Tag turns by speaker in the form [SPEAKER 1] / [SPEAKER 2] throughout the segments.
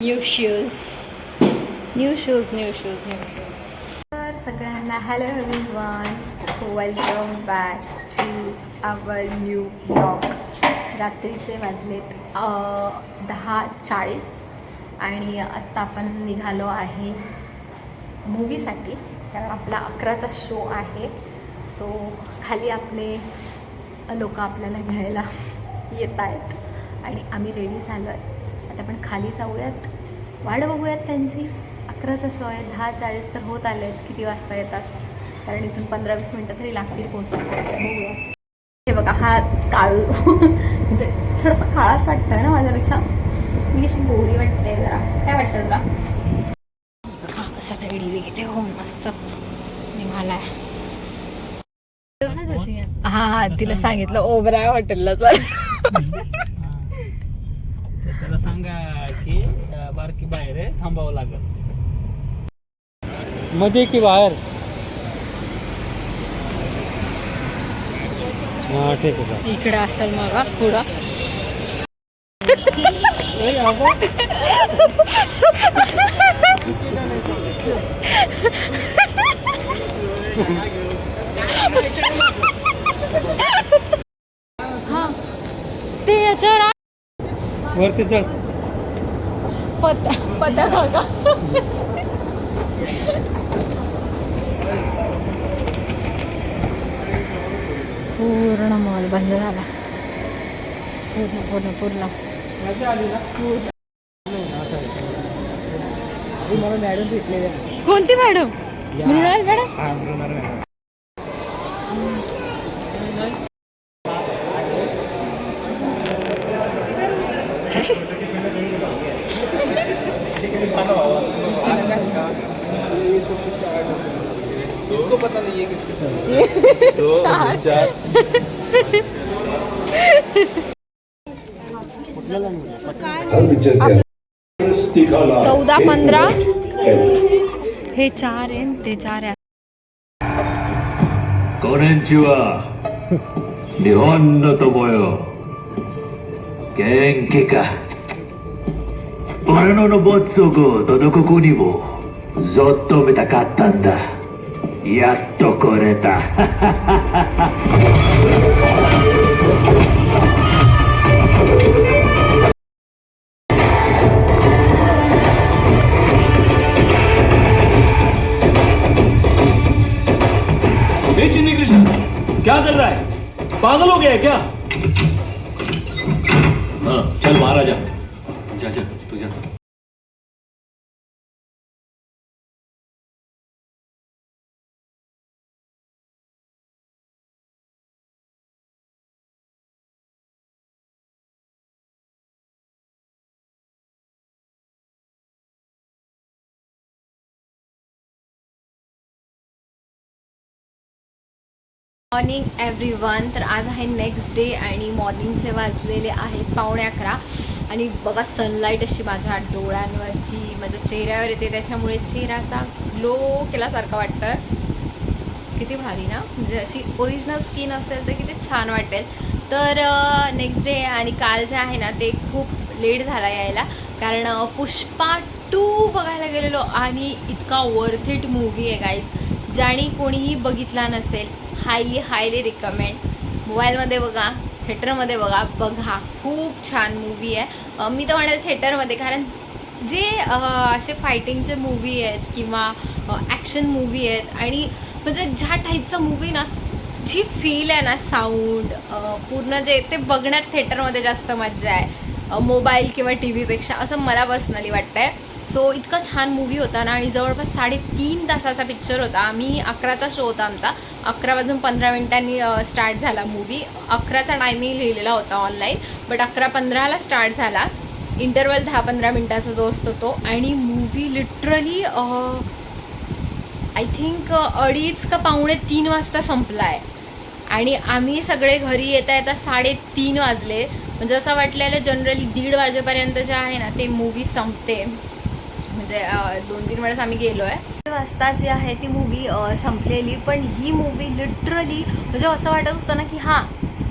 [SPEAKER 1] New shoes new shoes new shoes new shoes तर सगळ्यांना hello everyone welcome back to our new blog रात्रीचे वाजलेत दहा चाळीस आणि आत्ता आपण निघालो आहे मूवीसाठी कारण आपला अकराचा शो आहे. सो खाली आपले लोक आपल्याला घ्यायला येत आहेत आणि आम्ही रेडी झालो आहे आता आपण खाली जाऊयात. वाट बघूयात त्यांची. अकराचा शो आहे. दहा चाळीस तर होत आले आहेत किती वाजता येतात? कारण इथून पंधरा वीस मिनटं तरी लागतील पोहोचायला. बघूया. हे बघा हा काळू म्हणजे थोडासा काळाच वाटतोय ना माझ्यापेक्षा? मी अशी गोरी वाटते जरा. काय वाटतं तुला? बघा कसा रेडी वगैरे होऊन मस्त. हा हा तिला सांगितलं. ओबराय हॉटेलला चल.
[SPEAKER 2] त्याला सांगा की बारकी बाहेर आहे थांबावं लागेल. मध्ये की बाहेर? हा ठीक आहे
[SPEAKER 1] इकडं असेल मग पुढं. हा. ते याच्यावर
[SPEAKER 2] वरती चढ.
[SPEAKER 1] पत का? पूर्ण मॉल बंद झाला. पूर्ण पूर्ण पूर्ण.
[SPEAKER 2] मला मॅडम
[SPEAKER 1] कोणती मॅडम? मृणाल मॅडम
[SPEAKER 2] हा मृणाल मॅडम इसको पता नहीं है किसके साथ
[SPEAKER 1] चौदा पंधरा हे चार आहे न ते चार आहे
[SPEAKER 3] こんにちは。日本の友よ。元気か。 俺のボツをとどここにもずっと見たかったんだ。やっと来れた。
[SPEAKER 4] हे चिन्नी कृष्ण क्या कर रहा है पागल हो गया है क्या
[SPEAKER 3] हाँ, चल महाराजा जा जा
[SPEAKER 1] मॉर्निंग एव्हरी वन तर आज आहे नेक्स्ट डे आणि मॉर्निंगचे वाजलेले आहेत पावणे अकरा. आणि बघा सनलाईट अशी माझ्या डोळ्यांवरती माझ्या चेहऱ्यावर येते. त्याच्यामुळे चेहऱ्याचा ग्लो केल्यासारखं वाटतं. किती भारी ना? म्हणजे अशी ओरिजिनल स्किन असेल तर किती छान वाटेल. तर नेक्स्ट डे आणि काल जे आहे ना ते खूप लेट झाला यायला. कारण पुष्पा टू बघायला गेलेलो. आणि इतका वर्थ इट मूवी आहे गाईज ज्याने कोणीही बघितला नसेल हायली हायली रिकमेंड मोबाईलमध्ये बघा थिएटरमध्ये बघा बघा. खूप छान मूवी आहे. मी तर म्हणेल थिएटरमध्ये कारण जे असे फायटिंगचे मूवी आहेत किंवा ॲक्शन मूवी आहेत आणि म्हणजे ज्या टाईपचा मूवी ना जी फील आहे ना साऊंड पूर्ण जे ते बघण्यात थिएटरमध्ये जास्त मजा आहे. मोबाईल किंवा टी व्हीपेक्षा असं मला पर्सनली वाटतं आहे सो इतका छान मूवी होता ना आणि जवळपास साडेतीन तासाचा पिक्चर होता. आम्ही अकराचा शो होता आमचा. अकरा वाजून पंधरा मिनिटांनी स्टार्ट झाला मूवी अकराचा टायमिंग लिहिलेला होता ऑनलाईन बट अकरा पंधराला स्टार्ट झाला. इंटरवल दहा पंधरा मिनटाचा जो असतो तो. आणि मूवी लिटरली आय थिंक अडीच का पावणे तीन वाजता संपला आहे आणि आम्ही सगळे घरी येता येता साडेतीन वाजले. म्हणजे असं वाटलेलं जनरली दीड वाजेपर्यंत जे आहे ना ते मूवी संपते. म्हणजे दोन तीन वेळेस आम्ही गेलो आहे वाजता जी आहे ती मूवी संपलेली. पण ही मूवी लिटरली म्हणजे असं वाटत होतं ना की हां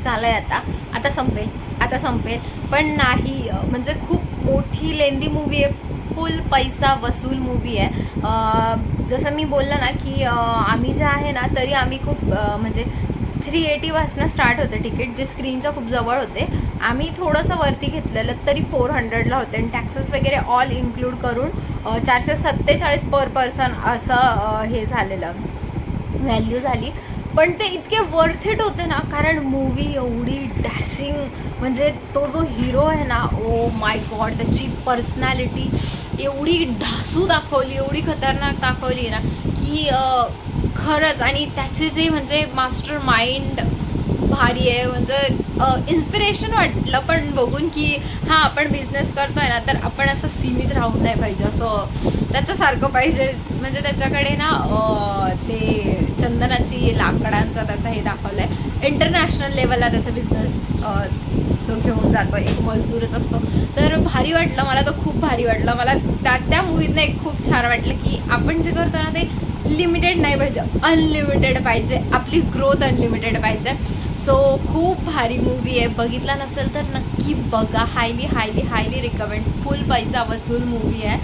[SPEAKER 1] झालं आहे आता. आता संपेल आता संपेल. पण नाही म्हणजे खूप मोठी लेंदी मूवी आहे. फुल पैसा वसूल मूवी आहे. जसं मी बोललं ना की आम्ही जे आहे ना तरी आम्ही खूप म्हणजे थ्री एटी वाजनं स्टार्ट होते. तिकीट जे स्क्रीनच्या खूप जवळ होते. आम्ही थोडंसं वरती घेतलेलं तरी फोर हंड्रेडला होते. आणि टॅक्सेस वगैरे ऑल इन्क्लूड करून चारशे सत्तेचाळीस पर पर्सन असं हे झालेलं. व्हॅल्यू झाली. पण ते इतके वर्थ इट होते ना कारण मूवी एवढी डॅशिंग म्हणजे तो जो हिरो आहे ना ओ माय गॉड त्याची पर्सनॅलिटी एवढी ढासू दाखवली एवढी खतरनाक दाखवली ना की खरंच. आणि त्याचे जे म्हणजे मास्टर माइंड भारी आहे. म्हणजे इन्स्पिरेशन वाटलं पण बघून की हां आपण बिझनेस करतोय ना तर आपण असं सीमित राहून नाही पाहिजे. असं त्याच्यासारखं पाहिजे. म्हणजे त्याच्याकडे ना ते चंदनाची लाकडांचा त्याचा हे दाखवलं आहे इंटरनॅशनल लेवलला त्याचा बिझनेस तो घेऊन जातो एक मजदूरच असतो. तर भारी वाटलं. मला तर खूप भारी वाटलं. मला त्या त्या मूवीतनं एक खूप छान वाटलं की आपण जे करतो ना ते लिमिटेड नाही पाहिजे. अनलिमिटेड पाहिजे. आपली ग्रोथ अनलिमिटेड पाहिजे. सो खूप भारी मूवी आहे. बघितला नसेल तर नक्की बघा. Highly highly highly recommend full पैसा वसूल मूवी आहे.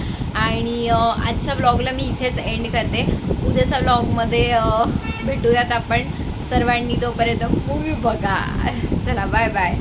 [SPEAKER 1] आणि आजच्या ब्लॉगला मी इथेच एंड करते. उद्याच्या ब्लॉगमध्ये भेटूयात आपण. सर्वांनी तोपर्यंत मूवी बघा. चला बाय बाय